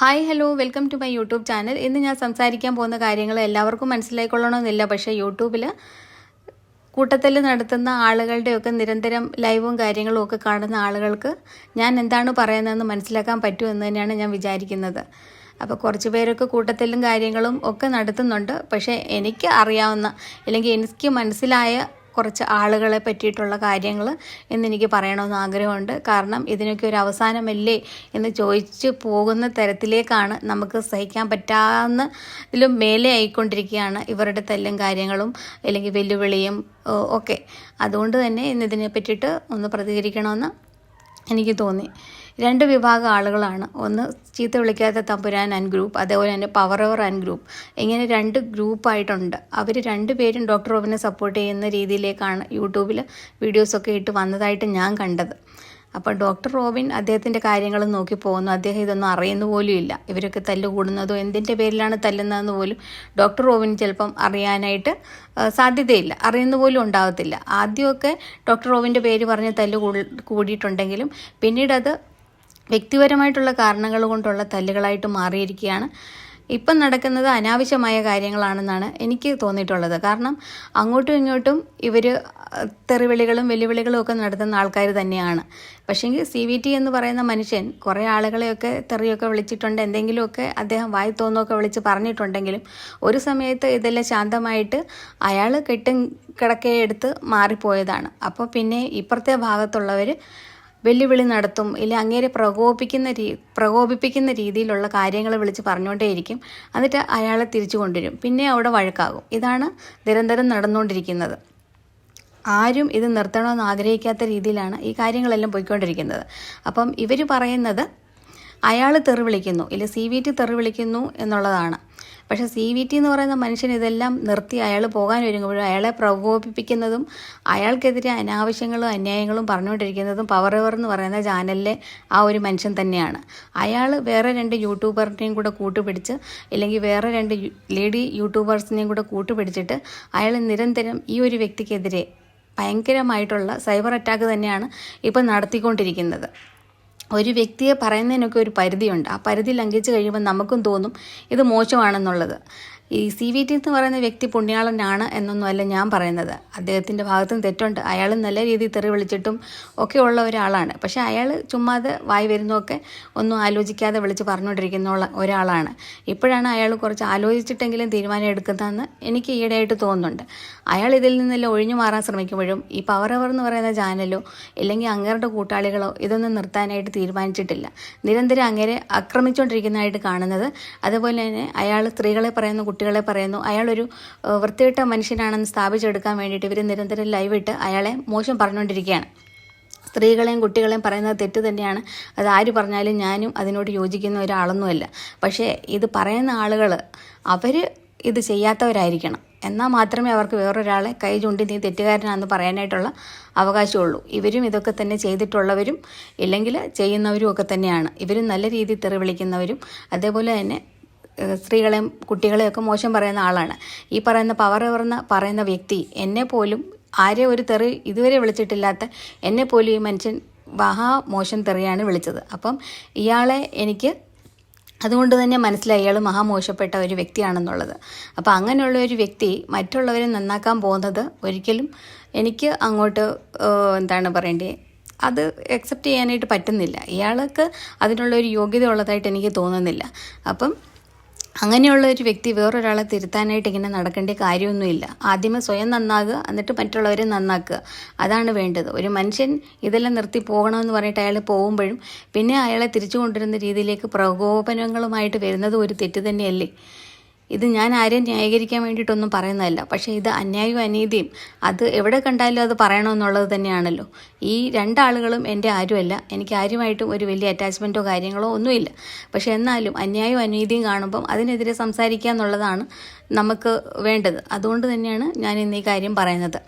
Hi hello welcome to my YouTube channel ഇന്ന് ഞാൻ സംസാരിക്കാൻ പോകുന്ന കാര്യങ്ങൾ എല്ലാവർക്കും മനസ്സിലായിക്കൊള്ളണമെന്നില്ല. പക്ഷേ യൂട്യൂബിൽ കൂട്ടത്തിൽ നടത്തുന്ന ആളുകളുടെയൊക്കെ നിരന്തരം ലൈവും കാര്യങ്ങളും ഒക്കെ കാണുന്ന ആളുകൾക്ക് ഞാൻ എന്താണ് പറയുന്നതെന്ന് മനസ്സിലാക്കാൻ പറ്റുമെന്ന് തന്നെയാണ് ഞാൻ വിചാരിക്കുന്നത്. അപ്പോൾ കുറച്ച് പേരൊക്കെ കൂട്ടത്തിലും കാര്യങ്ങളും ഒക്കെ നടത്തുന്നുണ്ട്. പക്ഷേ എനിക്ക് അറിയാവുന്ന അല്ലെങ്കിൽ എനിക്ക് മനസ്സിലായ കുറച്ച് ആളുകളെ പറ്റിയിട്ടുള്ള കാര്യങ്ങൾ എന്നെനിക്ക് പറയണമെന്ന് ആഗ്രഹമുണ്ട്. കാരണം ഇതിനൊക്കെ ഒരു അവസാനമല്ലേ എന്ന് ചോദിച്ച് പോകുന്ന തരത്തിലേക്കാണ് നമുക്ക് സഹിക്കാൻ പറ്റാവുന്ന ഇതിലും മേലെ ആയിക്കൊണ്ടിരിക്കുകയാണ് ഇവരുടെ തല്ലും കാര്യങ്ങളും അല്ലെങ്കിൽ വെല്ലുവിളിയും ഒക്കെ. അതുകൊണ്ട് തന്നെ ഇന്ന് ഇതിനെ പറ്റിയിട്ട് ഒന്ന് പ്രതികരിക്കണമെന്ന് എനിക്ക് തോന്നി. രണ്ട് വിഭാഗം ആളുകളാണ്. ഒന്ന് ചീത്ത വിളിക്കാത്ത തമ്പുരാൻ ആൻഡ് ഗ്രൂപ്പ് അതേപോലെ തന്നെ പവർ ഓവർ ആൻഡ് ഗ്രൂപ്പ് ഇങ്ങനെ രണ്ട് ഗ്രൂപ്പായിട്ടുണ്ട് അവർ രണ്ടുപേരും ഡോക്ടർ റോബിനെ സപ്പോർട്ട് ചെയ്യുന്ന രീതിയിലേക്കാണ് യൂട്യൂബിൽ വീഡിയോസൊക്കെ ഇട്ട് വന്നതായിട്ട് ഞാൻ കണ്ടത്. അപ്പോൾ ഡോക്ടർ റോബിൻ അദ്ദേഹത്തിന്റെ കാര്യങ്ങൾ നോക്കി പോകുന്നു. അദ്ദേഹം ഇതൊന്നും അറിയുന്ന ഇല്ല. ഇവരൊക്കെ തല്ല് കൂടുന്നതോ എന്തിന്റെ പേരിലാണ് തല്ലുന്നതെന്ന് പോലും ഡോക്ടർ റോബിൻ ചിലപ്പം അറിയാനായിട്ട് സാധ്യതയില്ല. അറിയുന്ന പോലും ഉണ്ടാകത്തില്ല ആദ്യമൊക്കെ ഡോക്ടർ റോബിന്റെ പേര് പറഞ്ഞ് തല്ല് കൂടിയിട്ടുണ്ടെങ്കിലും പിന്നീട് അത് വ്യക്തിപരമായിട്ടുള്ള കാരണങ്ങൾ കൊണ്ടുള്ള തല്ലുകളായിട്ട് മാറിയിരിക്കുകയാണ്. ഇപ്പം നടക്കുന്നത് അനാവശ്യമായ കാര്യങ്ങളാണെന്നാണ് എനിക്ക് തോന്നിയിട്ടുള്ളത്. കാരണം അങ്ങോട്ടും ഇങ്ങോട്ടും ഇവർ തെറിവിളികളും വെല്ലുവിളികളും ഒക്കെ നടത്തുന്ന ആൾക്കാർ തന്നെയാണ്. പക്ഷേങ്കിൽ സി വി ടി എന്ന് പറയുന്ന മനുഷ്യൻ കുറേ ആളുകളെയൊക്കെ തെറിയൊക്കെ വിളിച്ചിട്ടുണ്ട് എന്തെങ്കിലുമൊക്കെ അദ്ദേഹം വായി തോന്നൊക്കെ വിളിച്ച് പറഞ്ഞിട്ടുണ്ടെങ്കിലും ഒരു സമയത്ത് ഇതെല്ലാം ശാന്തമായിട്ട് അയാൾ കെട്ടും കിടക്കയെടുത്ത് മാറിപ്പോയതാണ്. അപ്പോൾ പിന്നെ ഇപ്പുറത്തെ ഭാഗത്തുള്ളവർ വെല്ലുവിളി നടത്തും ഇല്ല അങ്ങേരെ പ്രകോപിക്കുന്ന രീ പ്രകോപിപ്പിക്കുന്ന രീതിയിലുള്ള കാര്യങ്ങൾ വിളിച്ച് പറഞ്ഞുകൊണ്ടേയിരിക്കും. എന്നിട്ട് അയാളെ തിരിച്ചു കൊണ്ടുവരും. പിന്നെ അവിടെ വഴക്കാകും. ഇതാണ് നിരന്തരം നടന്നുകൊണ്ടിരിക്കുന്നത്. ആരും ഇത് നിർത്തണമെന്ന് ആഗ്രഹിക്കാത്ത രീതിയിലാണ് ഈ കാര്യങ്ങളെല്ലാം പോയിക്കൊണ്ടിരിക്കുന്നത്. അപ്പം ഇവർ പറയുന്നത് അയാൾ തെറി വിളിക്കുന്നു ഇല്ല സി വി ടി തെറി വിളിക്കുന്നു എന്നുള്ളതാണ്. പക്ഷേ സി വി ടി എന്ന് പറയുന്ന മനുഷ്യൻ ഇതെല്ലാം നിർത്തി അയാൾ പോകാൻ ഒരുങ്ങുമ്പോഴും അയാളെ പ്രകോപിപ്പിക്കുന്നതും അയാൾക്കെതിരെ അനാവശ്യങ്ങളും അന്യായങ്ങളും പറഞ്ഞുകൊണ്ടിരിക്കുന്നതും പവർ എവർ എന്ന് പറയുന്ന ചാനലിലെ ആ ഒരു മനുഷ്യൻ തന്നെയാണ്. അയാൾ വേറെ രണ്ട് യൂട്യൂബറിനെയും കൂടെ കൂട്ടുപിടിച്ച് അല്ലെങ്കിൽ വേറെ രണ്ട് ലേഡി യൂട്യൂബേഴ്സിനെയും കൂടെ കൂട്ടുപിടിച്ചിട്ട് അയാൾ നിരന്തരം ഈ ഒരു വ്യക്തിക്കെതിരെ ഭയങ്കരമായിട്ടുള്ള സൈബർ അറ്റാക്ക് തന്നെയാണ് ഇപ്പം നടത്തിക്കൊണ്ടിരിക്കുന്നത്. ഒരു വ്യക്തിയെ പറയുന്നതിനൊക്കെ ഒരു പരിധിയുണ്ട്. ആ പരിധി ലംഘിച്ച് കഴിയുമ്പോൾ നമുക്കും തോന്നും ഇത് മോശമാണെന്നുള്ളത്. ഈ സി വി ടി എന്ന് പറയുന്ന വ്യക്തി പുണ്യാളനാണ് എന്നൊന്നുമല്ല ഞാൻ പറയുന്നത്. അദ്ദേഹത്തിന്റെ ഭാഗത്തും തെറ്റുണ്ട്. അയാൾ നല്ല രീതിയിൽ തെറി വിളിച്ചിട്ടും ഒക്കെ ഉള്ള ഒരാളാണ്. പക്ഷേ അയാൾ ചുമ്മാതെ വായി വരുന്നതൊക്കെ ഒന്നും ആലോചിക്കാതെ വിളിച്ച് പറഞ്ഞുകൊണ്ടിരിക്കുന്ന ഒരാളാണ്. ഇപ്പോഴാണ് അയാൾ കുറച്ച് ആലോചിച്ചിട്ടെങ്കിലും തീരുമാനം എടുക്കുന്നതെന്ന് എനിക്ക് ഈയിടെയായിട്ട് തോന്നുന്നുണ്ട്. അയാൾ ഇതിൽ നിന്നെല്ലാം ഒഴിഞ്ഞു മാറാൻ ശ്രമിക്കുമ്പോഴും ഈ പവർ അവർ എന്ന് പറയുന്ന ചാനലോ ഇല്ലെങ്കിൽ അങ്ങേരുടെ കൂട്ടാളികളോ ഇതൊന്നും നിർത്താനായിട്ട് തീരുമാനിച്ചിട്ടില്ല. നിരന്തരം അങ്ങേരെ ആക്രമിച്ചുകൊണ്ടിരിക്കുന്നതായിട്ട് കാണുന്നത്. അതുപോലെ തന്നെ അയാൾ സ്ത്രീകളെ പറയുന്നു കുട്ടികളെ പറയുന്നു അയാളൊരു വൃത്തിയിട്ട മനുഷ്യനാണെന്ന് സ്ഥാപിച്ചെടുക്കാൻ വേണ്ടിയിട്ട് ഇവർ നിരന്തരം ലൈവ് ഇട്ട് അയാളെ മോശം പറഞ്ഞുകൊണ്ടിരിക്കുകയാണ്. സ്ത്രീകളെയും കുട്ടികളെയും പറയുന്നത് തെറ്റ് തന്നെയാണ്. അത് ആര് പറഞ്ഞാലും ഞാനും അതിനോട് യോജിക്കുന്ന ഒരാളൊന്നുമല്ല. പക്ഷേ ഇത് പറയുന്ന ആളുകൾ അവർ ഇത് ചെയ്യാത്തവരായിരിക്കണം. എന്നാൽ മാത്രമേ അവർക്ക് വേറൊരാളെ കൈ ചൂണ്ടി നീ തെറ്റുകാരനാണെന്ന് പറയാനായിട്ടുള്ള അവകാശമുള്ളൂ. ഇവരും ഇതൊക്കെ തന്നെ ചെയ്തിട്ടുള്ളവരും ഇല്ലെങ്കിൽ ചെയ്യുന്നവരും ഒക്കെ തന്നെയാണ്. ഇവരും നല്ല രീതിയിൽ തെറി വിളിക്കുന്നവരും അതേപോലെ തന്നെ സ്ത്രീകളെയും കുട്ടികളെയൊക്കെ മോശം പറയുന്ന ആളാണ്. ഈ പറയുന്ന പവർ എവർന്ന് പറയുന്ന വ്യക്തി എന്നെ പോലും ആരെ ഒരു തെറി ഇതുവരെ വിളിച്ചിട്ടില്ലാത്ത എന്നെ പോലും ഈ മനുഷ്യൻ വഹാ മോശം തെറിയാണ് വിളിച്ചത്. അപ്പം ഇയാളെ എനിക്ക് അതുകൊണ്ട് തന്നെ മനസ്സിലായി അയാൾ മഹാമോശപ്പെട്ട ഒരു വ്യക്തിയാണെന്നുള്ളത്. അപ്പോൾ അങ്ങനെയുള്ള ഒരു വ്യക്തി മറ്റുള്ളവരെ നന്നാക്കാൻ പോകുന്നത് ഒരിക്കലും എനിക്ക് അങ്ങോട്ട് എന്താണ് പറയേണ്ടത് അത് അക്സെപ്റ്റ് ചെയ്യാനായിട്ട് പറ്റുന്നില്ല. ഇയാൾക്ക് അതിനുള്ള ഒരു യോഗ്യത ഉള്ളതായിട്ട് എനിക്ക് തോന്നുന്നില്ല. അപ്പം അങ്ങനെയുള്ള ഒരു വ്യക്തി വേറൊരാളെ തിരുത്താനായിട്ട് ഇങ്ങനെ നടക്കേണ്ട കാര്യമൊന്നുമില്ല. ആദ്യമേ സ്വയം നന്നാകുക എന്നിട്ട് മറ്റുള്ളവരെ നന്നാക്കുക. അതാണ് വേണ്ടത്. ഒരു മനുഷ്യൻ ഇതെല്ലാം നിർത്തി പോകണമെന്ന് പറഞ്ഞിട്ട് അയാൾ പോകുമ്പോഴും പിന്നെ അയാളെ തിരിച്ചു കൊണ്ടുവരുന്ന രീതിയിലേക്ക് പ്രകോപനങ്ങളുമായിട്ട് വരുന്നത് ഒരു തെറ്റ് തന്നെയല്ലേ? ഇത് ഞാൻ ആരെയും ന്യായീകരിക്കാൻ വേണ്ടിയിട്ടൊന്നും പറയുന്നതല്ല. പക്ഷേ ഇത് അന്യായവും അനീതിയും. അത് എവിടെ കണ്ടാലും അത് പറയണമെന്നുള്ളത് തന്നെയാണല്ലോ. ഈ രണ്ടാളുകളും എന്റെ ആരുമല്ല. എനിക്ക് ആരുമായിട്ടും ഒരു വലിയ അറ്റാച്ച്മെന്റോ കാര്യങ്ങളോ ഒന്നുമില്ല. പക്ഷേ എന്നാലും അന്യായവും അനീതിയും കാണുമ്പം അതിനെതിരെ സംസാരിക്കുക എന്നുള്ളതാണ് നമുക്ക് വേണ്ടത്. അതുകൊണ്ട് തന്നെയാണ് ഞാൻ ഇന്ന് ഈ കാര്യം പറയുന്നത്.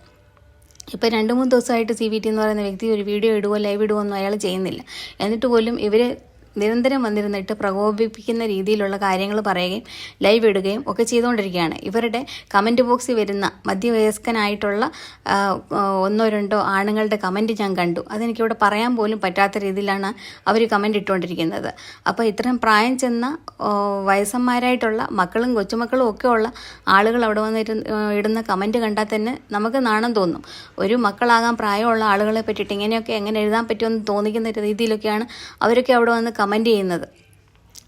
ഇപ്പോൾ രണ്ട് മൂന്ന് ദിവസമായിട്ട് സി വി ടി എന്ന് പറയുന്ന വ്യക്തി ഒരു വീഡിയോ ഇടുവോ ലൈവ് ഇടുവോ ഒന്നും അയാൾ ചെയ്യുന്നില്ല. എന്നിട്ട് പോലും ഇവർ നിരന്തരം വന്നിരുന്നിട്ട് പ്രകോപിപ്പിക്കുന്ന രീതിയിലുള്ള കാര്യങ്ങൾ പറയുകയും ലൈവ് ഇടുകയും ഒക്കെ ചെയ്തുകൊണ്ടിരിക്കുകയാണ്. ഇവരുടെ കമന്റ് ബോക്സിൽ വരുന്ന മധ്യവയസ്കനായിട്ടുള്ള ഒന്നോ രണ്ടോ ആണുങ്ങളുടെ കമന്റ് ഞാൻ കണ്ടു. അതെനിക്കിവിടെ പറയാൻ പോലും പറ്റാത്ത രീതിയിലാണ് അവർ കമന്റ് ഇട്ടുകൊണ്ടിരിക്കുന്നത്. അപ്പോൾ ഇത്രയും പ്രായം ചെന്ന വയസ്സന്മാരായിട്ടുള്ള മക്കളും കൊച്ചുമക്കളും ഒക്കെ ഉള്ള ആളുകൾ അവിടെ വന്നിട്ട് ഇടുന്ന കമന്റ് കണ്ടാൽ തന്നെ നമുക്ക് നാണം തോന്നും. ഒരു മക്കളാകാൻ പ്രായമുള്ള ആളുകളെ പറ്റിയിട്ട് ഇങ്ങനെയൊക്കെ എങ്ങനെ എഴുതാൻ പറ്റുമെന്ന് തോന്നിക്കുന്ന രീതിയിലൊക്കെയാണ് അവരൊക്കെ അവിടെ വന്ന് കമന്റ് ചെയ്യുന്നത്.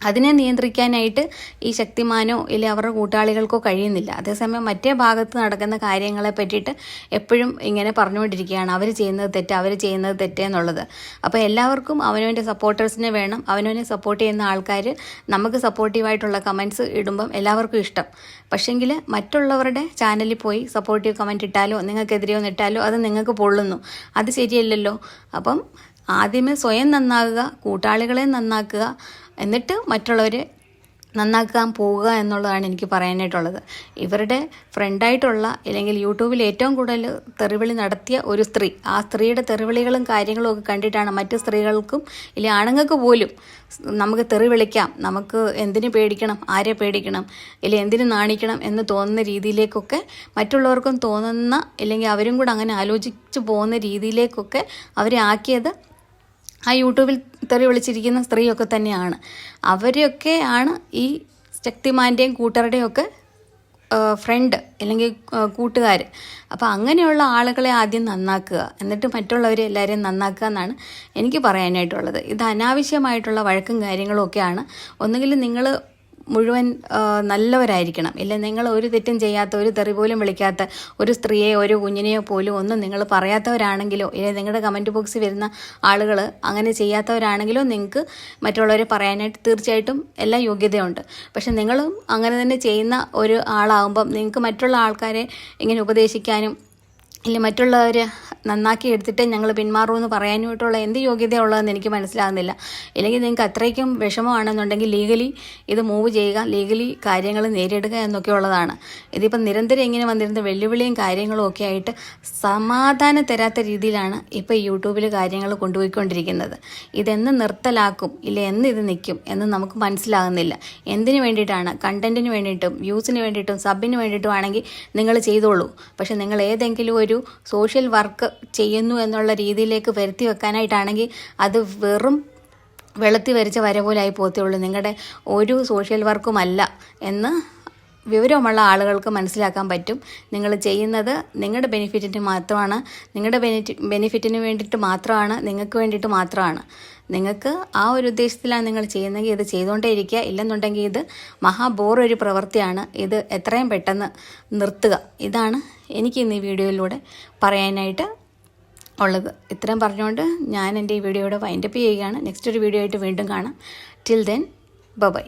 അതിനെ നിയന്ത്രിക്കാനായിട്ട് ഈ ശക്തിമാനോ ഇല്ല അവരുടെ കൂട്ടാളികൾക്കോ കഴിയുന്നില്ല. അതേസമയം മറ്റേ ഭാഗത്ത് നടക്കുന്ന കാര്യങ്ങളെ പറ്റിയിട്ട് എപ്പോഴും ഇങ്ങനെ പറഞ്ഞുകൊണ്ടിരിക്കുകയാണ്. അവർ ചെയ്യുന്നത് തെറ്റ് അവർ ചെയ്യുന്നത് തെറ്റ് എന്നുള്ളത്. അപ്പോൾ എല്ലാവർക്കും അവനവന്റെ സപ്പോർട്ടേഴ്സിനെ വേണം. അവനവനെ സപ്പോർട്ട് ചെയ്യുന്ന ആൾക്കാർ നമുക്ക് സപ്പോർട്ടീവായിട്ടുള്ള കമന്റ്സ് ഇടുമ്പം എല്ലാവർക്കും ഇഷ്ടം. പക്ഷേങ്കിൽ മറ്റുള്ളവരുടെ ചാനലിൽ പോയി സപ്പോർട്ടീവ് കമന്റ് ഇട്ടാലോ നിങ്ങൾക്കെതിരെയോ ഇട്ടാലോ അത് നിങ്ങൾക്ക് പൊള്ളുന്നു. അത് ശരിയല്ലല്ലോ. അപ്പം ആദ്യമേ സ്വയം നന്നാകുക കൂട്ടാളികളെ നന്നാക്കുക എന്നിട്ട് മറ്റുള്ളവരെ നന്നാക്കാൻ പോവുക എന്നുള്ളതാണ് എനിക്ക് പറയാനായിട്ടുള്ളത്. ഇവരുടെ ഫ്രണ്ടായിട്ടുള്ള അല്ലെങ്കിൽ യൂട്യൂബിൽ ഏറ്റവും കൂടുതൽ തെറിവിളി നടത്തിയ ഒരു സ്ത്രീ. ആ സ്ത്രീയുടെ തെറിവിളികളും കാര്യങ്ങളും ഒക്കെ കണ്ടിട്ടാണ് മറ്റ് സ്ത്രീകൾക്കും ഇല്ല ആണുങ്ങൾക്ക് പോലും നമുക്ക് തെറി വിളിക്കാം. നമുക്ക് എന്തിനു പേടിക്കണം? ആരെ പേടിക്കണം? ഇല്ല എന്തിനു നാണിക്കണം എന്ന് തോന്നുന്ന രീതിയിലേക്കൊക്കെ മറ്റുള്ളവർക്കും തോന്നുന്ന അല്ലെങ്കിൽ അവരും കൂടെ അങ്ങനെ ആലോചിച്ച് പോകുന്ന രീതിയിലേക്കൊക്കെ അവരെ ആക്കിയത് ആ യൂട്യൂബിൽ തെറി വിളിച്ചിരിക്കുന്ന സ്ത്രീയൊക്കെ തന്നെയാണ്. അവരൊക്കെയാണ് ഈ ശക്തിമാന്റെയും കൂട്ടരുടെയും ഒക്കെ ഫ്രണ്ട് അല്ലെങ്കിൽ കൂട്ടുകാർ അപ്പോൾ അങ്ങനെയുള്ള ആളുകളെ ആദ്യം നന്നാക്കുക. എന്നിട്ട് മറ്റുള്ളവരെ എല്ലാവരെയും നന്നാക്കുക എന്നാണ് എനിക്ക് പറയാനായിട്ടുള്ളത്. ഇത് അനാവശ്യമായിട്ടുള്ള വഴക്കും കാര്യങ്ങളും ഒക്കെയാണ്. ഒന്നുകിൽ നിങ്ങൾ മുഴുവൻ നല്ലവരായിരിക്കണം. ഇല്ല നിങ്ങൾ ഒരു തെറ്റും ചെയ്യാത്ത ഒരു തെറി പോലും വിളിക്കാത്ത ഒരു സ്ത്രീയെ ഒരു കുഞ്ഞിനെയോ പോലും ഒന്നും നിങ്ങൾ പറയാത്തവരാണെങ്കിലോ ഇല്ല നിങ്ങളുടെ കമന്റ് ബോക്സിൽ വരുന്ന ആളുകൾ അങ്ങനെ ചെയ്യാത്തവരാണെങ്കിലോ നിങ്ങൾക്ക് മറ്റുള്ളവരെ പറയാനായിട്ട് തീർച്ചയായിട്ടും എല്ലാ യോഗ്യതയുണ്ട്. പക്ഷെ നിങ്ങളും അങ്ങനെ തന്നെ ചെയ്യുന്ന ഒരു ആളാകുമ്പം നിങ്ങൾക്ക് മറ്റുള്ള ആൾക്കാരെ ഇങ്ങനെ ഉപദേശിക്കാനും ഇല്ല മറ്റുള്ളവർ നന്നാക്കി എടുത്തിട്ട് ഞങ്ങൾ പിന്മാറുമെന്ന് പറയാനായിട്ടുള്ള എന്ത് യോഗ്യത ഉള്ളതെന്ന് എനിക്ക് മനസ്സിലാകുന്നില്ല. ഇല്ലെങ്കിൽ നിങ്ങൾക്ക് അത്രയ്ക്കും വിഷമമാണെന്നുണ്ടെങ്കിൽ ലീഗലി ഇത് മൂവ് ചെയ്യുക ലീഗലി കാര്യങ്ങൾ നേരിടുക എന്നൊക്കെ ഉള്ളതാണ് ഇതിപ്പം നിരന്തരം ഇങ്ങനെ വന്നിരുന്ന വെല്ലുവിളിയും കാര്യങ്ങളും ഒക്കെ ആയിട്ട് സമാധാനം തരാത്ത രീതിയിലാണ് ഇപ്പോൾ യൂട്യൂബിൽ കാര്യങ്ങൾ കൊണ്ടുപോയിക്കൊണ്ടിരിക്കുന്നത്. ഇതെന്ന് നിർത്തലാക്കും ഇല്ല എന്ന് ഇത് നിൽക്കും എന്ന് നമുക്ക് മനസ്സിലാകുന്നില്ല. എന്തിനു വേണ്ടിയിട്ടാണ്? കണ്ടന്റിന് വേണ്ടിയിട്ടും വ്യൂസിന് വേണ്ടിയിട്ടും സബിന് വേണ്ടിയിട്ടും ആണെങ്കിൽ നിങ്ങൾ ചെയ്തോളൂ. പക്ഷേ നിങ്ങൾ ഏതെങ്കിലും ഒരു സോഷ്യൽ വർക്ക് ചെയ്യുന്നു എന്നുള്ള രീതിയിലേക്ക് വരുത്തി വെക്കാനായിട്ടാണെങ്കിൽ അത് വെറും വെളുത്തി വരച്ച വര പോലായി പോകത്തുള്ളൂ നിങ്ങളുടെ ഒരു സോഷ്യൽ വർക്കുമല്ല എന്ന് വിവരമുള്ള ആളുകൾക്ക് മനസ്സിലാക്കാൻ പറ്റും. നിങ്ങൾ ചെയ്യുന്നത് നിങ്ങളുടെ ബെനിഫിറ്റിന് മാത്രമാണ്. നിങ്ങളുടെ ബെനിഫിറ്റ് ബെനിഫിറ്റിന് വേണ്ടിയിട്ട് മാത്രമാണ്. നിങ്ങൾക്ക് വേണ്ടിയിട്ട് മാത്രമാണ്. നിങ്ങൾക്ക് ആ ഒരു ഉദ്ദേശത്തിലാണ് നിങ്ങൾ ചെയ്യുന്നതെങ്കിൽ ഇത് ചെയ്തുകൊണ്ടേ ഇരിക്കുക ഇല്ലെന്നുണ്ടെങ്കിൽ ഇത് മഹാബോർ ഒരു പ്രവൃത്തിയാണ്. ഇത് എത്രയും പെട്ടെന്ന് നിർത്തുക. ഇതാണ് എനിക്ക് ഇന്ന് ഈ വീഡിയോയിലൂടെ പറയാനായിട്ട് ഉള്ളത്. ഇത്രയും പറഞ്ഞുകൊണ്ട് ഞാൻ എന്റെ ഈ വീഡിയോയുടെ വൈൻഡപ്പ് ചെയ്യുകയാണ്. നെക്സ്റ്റ് ഒരു വീഡിയോ ആയിട്ട് വീണ്ടും കാണാം. Till then bye